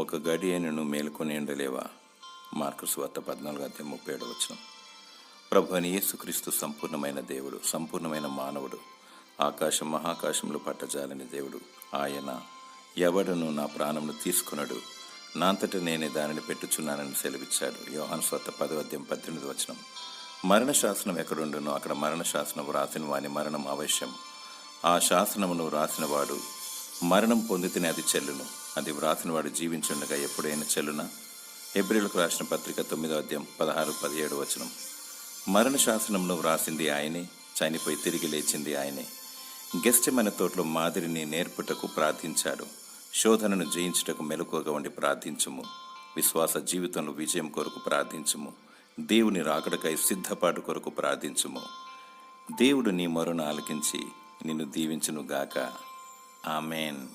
ఒక గడి అయినను మేలుకొని ఉండలేవా? మార్కు స్వార్త పద్నాలుగు అధ్యాయం ముప్పై ఏడు వచ్చిన ప్రభు అని యేసుక్రీస్తు సంపూర్ణమైన దేవుడు సంపూర్ణమైన మానవుడు ఆకాశం మహాకాశంలో పట్టజాలని దేవుడు. ఆయన ఎవడను నా ప్రాణమును తీసుకునడు. నా అంతట నేనే దానిని పెట్టుచున్నానని సెలవిచ్చాడు. యోహాన్ స్వత పదవద్యం పద్దెనిమిది వచనం. మరణ శాసనం ఎక్కడుండునో అక్కడ మరణ శాసనం వ్రాసిన వాని మరణం అవశ్యం ఆ శాసనమును వ్రాసినవాడు మరణం పొందితేనే అది చెల్లును. అది వ్రాసినవాడు జీవించుండగా ఎప్పుడైనా చెల్లున? ఏప్రిల్కు రాసిన పత్రిక తొమ్మిదో అధ్యాయం పదహారు పదిహేడు వచనం. మరణ శాసనంలో వ్రాసింది ఆయనే చనిపోయి తిరిగి లేచింది ఆయనే. గెస్ట్ మన తోటలో మాదిరిని నేర్పుటకు ప్రార్థించాడు. శోధనను జయించుటకు మెలకువగా ఉండి ప్రార్థించుము. విశ్వాస జీవితంలో విజయం కొరకు ప్రార్థించుము. దేవుని రాకడకై సిద్ధపాటు కొరకు ప్రార్థించుము. దేవుడు నీ మొరను ఆలకించి నిన్ను దీవించునుగాక. Amen.